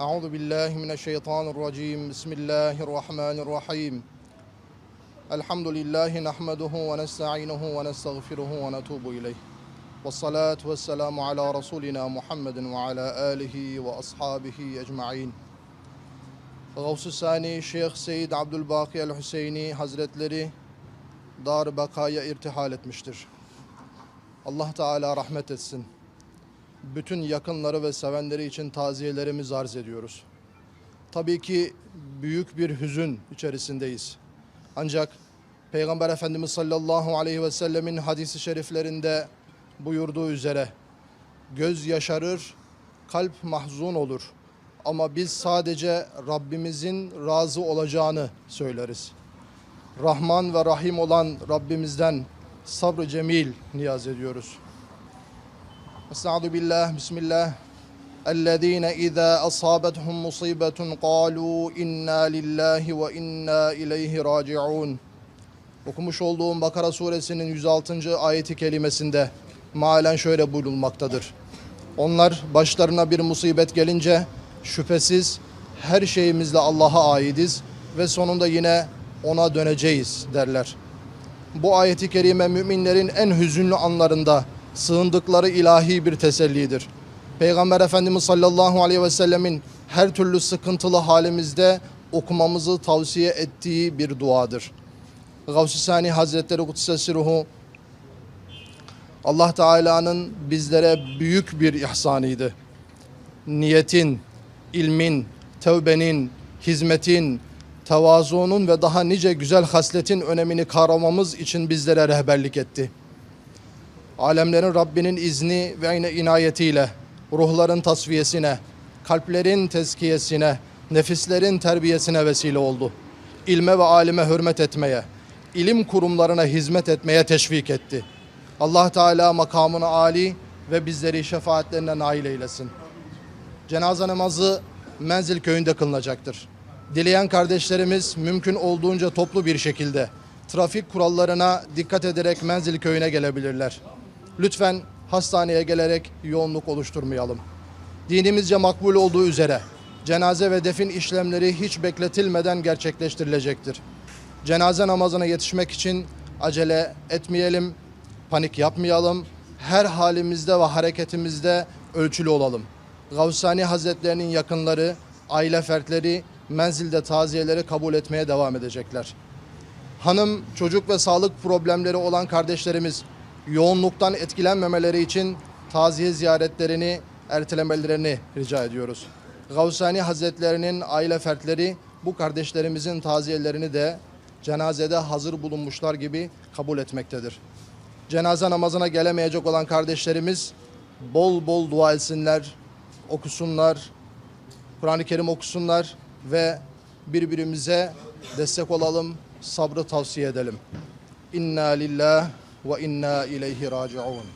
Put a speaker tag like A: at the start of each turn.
A: أعوذ بالله من الشيطان الرجيم بسم الله الرحمن الرحيم الحمد لله نحمده ونستعينه ونستغفره ونتوب إليه والصلاة والسلام على رسولنا محمد وعلى آله وأصحابه أجمعين Gavs-ı Sani Şeyh Seyyid Abdülbaki el-Hüseyini Hazretleri Dar Bakaya irtihal etmiştir. Allah Teala rahmet etsin. Bütün yakınları ve sevenleri için taziyelerimizi arz ediyoruz. Tabii ki büyük bir hüzün içerisindeyiz. Ancak Peygamber Efendimiz sallallahu aleyhi ve sellemin hadisi şeriflerinde buyurduğu üzere göz yaşarır, kalp mahzun olur. Ama biz sadece Rabbimizin razı olacağını söyleriz. Rahman ve Rahim olan Rabbimizden sabrı cemil niyaz ediyoruz. Estaizu billah, bismillah. اَلَّذ۪ينَ اِذَا أَصَابَتْهُمْ مُصِيبَةٌ قَالُوا اِنَّا لِلّٰهِ وَاِنَّا اِلَيْهِ رَاجِعُونَ Okumuş olduğum Bakara suresinin 106. ayeti kelimesinde mealen şöyle buyurulmaktadır. Onlar başlarına bir musibet gelince şüphesiz her şeyimizle Allah'a aidiz ve sonunda yine ona döneceğiz derler. Bu ayeti kerime müminlerin en hüzünlü anlarında sığındıkları ilahi bir tesellidir. Peygamber Efendimiz sallallahu aleyhi ve sellemin her türlü sıkıntılı halimizde okumamızı tavsiye ettiği bir duadır. Gavs-ı Sani Hazretleri Kudsesi Ruhu Allah Teala'nın bizlere büyük bir ihsanıydı. Niyetin, ilmin, tevbenin, hizmetin, tevazuunun ve daha nice güzel hasletin önemini kavramamız için bizlere rehberlik etti. Alemlerin Rabbinin izni ve inayetiyle ruhların tasfiyesine, kalplerin tezkiyesine, nefislerin terbiyesine vesile oldu. İlme ve alime hürmet etmeye, ilim kurumlarına hizmet etmeye teşvik etti. Allah Teala makamını âli ve bizleri şefaatlerine nail eylesin. Cenaze namazı Menzil köyünde kılınacaktır. Dileyen kardeşlerimiz mümkün olduğunca toplu bir şekilde trafik kurallarına dikkat ederek Menzil köyüne gelebilirler. Lütfen hastaneye gelerek yoğunluk oluşturmayalım. Dinimizce makbul olduğu üzere cenaze ve defin işlemleri hiç bekletilmeden gerçekleştirilecektir. Cenaze namazına yetişmek için acele etmeyelim, panik yapmayalım. Her halimizde ve hareketimizde ölçülü olalım. Gavsani Hazretlerinin yakınları, aile fertleri menzilde taziyeleri kabul etmeye devam edecekler. Hanım, çocuk ve sağlık problemleri olan kardeşlerimiz yoğunluktan etkilenmemeleri için taziye ziyaretlerini ertelemelerini rica ediyoruz. Gavsani Hazretlerinin aile fertleri bu kardeşlerimizin taziyelerini de cenazede hazır bulunmuşlar gibi kabul etmektedir. Cenaze namazına gelemeyecek olan kardeşlerimiz bol bol dua etsinler, okusunlar, Kur'an-ı Kerim okusunlar ve birbirimize destek olalım, sabrı tavsiye edelim. İnna lillah ve inna ileyhi raciun.